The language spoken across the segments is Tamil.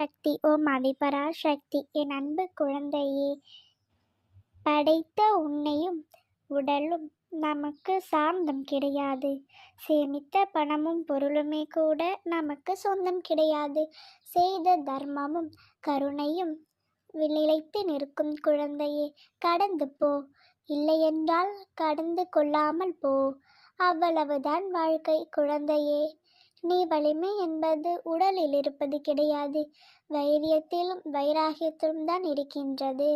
சக்தி ஓம் அதிபரா சக்தி என் அன்பு குழந்தையே. படைத்த உன்னையும் உடலும் நமக்கு சாந்தம் கிடையாது. சேமித்த பணமும் பொருளுமே கூட நமக்கு சொந்தம் கிடையாது. செய்த தர்மமும் கருணையும் நிலைத்து நிற்கும் குழந்தையே கடந்து போ. இல்லையென்றால் கடந்து கொள்ளாமல் போ. அவ்வளவுதான் வாழ்க்கை குழந்தையே. நீ வலிமை என்பது உடலில் இருப்பது கிடையாது. வைரியத்திலும் வைராகியத்திலும் தான் இருக்கின்றது.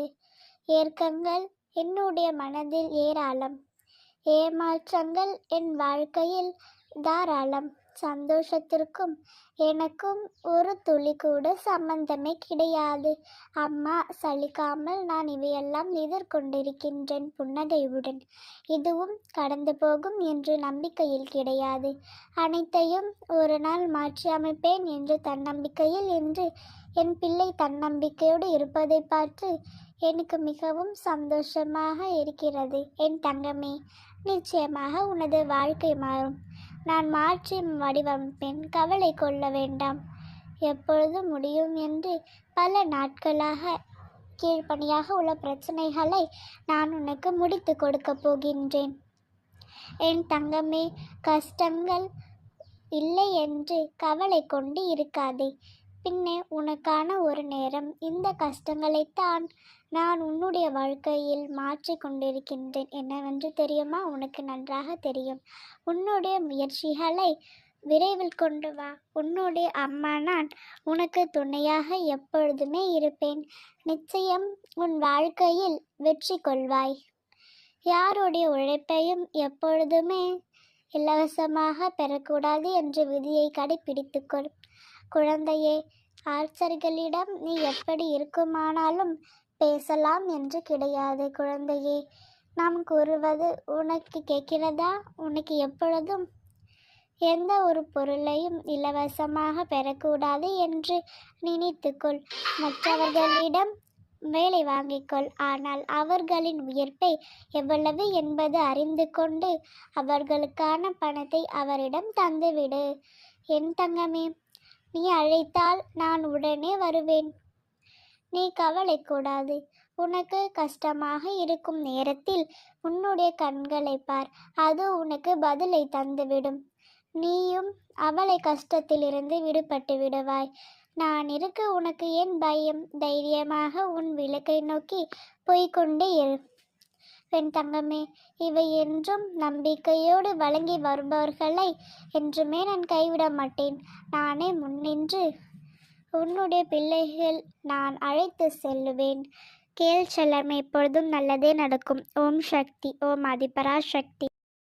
ஏற்கங்கள் என்னுடைய மனதில் ஏராளம். ஏமாற்றங்கள் என் வாழ்க்கையில் தாராளம். சந்தோஷத்திற்கும் எனக்கும் ஒரு துளி கூட சம்பந்தமே கிடையாது. அம்மா சலிக்காமல் நான் இவையெல்லாம் எதிர்கொண்டிருக்கின்றேன் புன்னகையுடன். இதுவும் கடந்து போகும் என்று நம்பிக்கையில் கிடையாது. அனைத்தையும் ஒரு நாள் மாற்றி அமைப்பேன் என்று தன்னம்பிக்கையில் என்று என் பிள்ளை தன்னம்பிக்கையோடு இருப்பதை பார்த்து எனக்கு மிகவும் சந்தோஷமாக இருக்கிறது. என் தங்கமே நிச்சயமாக உனது வாழ்க்கை மாறும். நான் மாற்றி வடிவமைப்பேன் கவலை கொள்ள வேண்டாம். எப்பொழுது முடியும் என்று பல நாட்களாக கீழ்ப்பணியாக உள்ள பிரச்சனைகளை நான் உனக்கு முடித்து கொடுக்கப் போகின்றேன். என் தங்கமே கஷ்டங்கள் இல்லை என்று கவலை கொண்டு இருக்காதே. பின்னே உனக்கான ஒரு நேரம். இந்த கஷ்டங்களைத்தான் நான் உன்னுடைய வாழ்க்கையில் மாற்றி கொண்டிருக்கின்றேன். என்னவென்று தெரியுமா? உனக்கு நன்றாக தெரியும். உன்னுடைய முயற்சிகளை விரைவில் கொண்டு வா. உன்னுடைய அம்மா நான் உனக்கு துணையாக எப்பொழுதுமே இருப்பேன். நிச்சயம் உன் வாழ்க்கையில் வெற்றி கொள்வாய். யாருடைய உழைப்பையும் எப்பொழுதுமே இலவசமாக பெறக்கூடாது என்ற விதியை கடைபிடித்துக்கொள். குழந்தையே ஆர்ச்சர்களிடம் நீ எப்படி இருக்குமானாலும் பேசலாம் என்று கிடையாது. குழந்தையே நாம் கூறுவது உனக்கு கேட்கிறதா? உனக்கு எப்பொழுதும் எந்த ஒரு பொருளையும் இலவசமாக பெறக்கூடாது என்று நினைத்துக்கொள். மற்றவர்களிடம் வேலை வாங்கிக்கொள். ஆனால் அவர்களின் உயர்ப்பை எவ்வளவு என்பது அறிந்து கொண்டு அவர்களுக்கான பணத்தை அவரிடம் தந்துவிடு. என் தங்கமே நீ அழைத்தால் நான் உடனே வருவேன். நீ கவலை கூடாது உனக்கு கஷ்டமாக இருக்கும் நேரத்தில் உன்னுடைய கண்களை பார். அது உனக்கு பதிலை தந்துவிடும். நீயும் அவளை கஷ்டத்திலிருந்து விடுபட்டு விடுவாய். நான் இருக்க உனக்கு ஏன் பயம்? தைரியமாக உன் விளக்கை நோக்கி போய்கொண்டே இரு. பெண் தங்கமே இவை என்றும் நம்பிக்கையோடு வழங்கி வருபவர்களை என்றுமே நான் கைவிட மாட்டேன். நானே முன்னின்று உன்னுடைய பிள்ளைகள் நான் அழைத்து செல்லுவேன். கேள் செல்லமே எப்பொழுதும் நல்லதே நடக்கும். ஓம் சக்தி ஓம் அதிபரா சக்தி.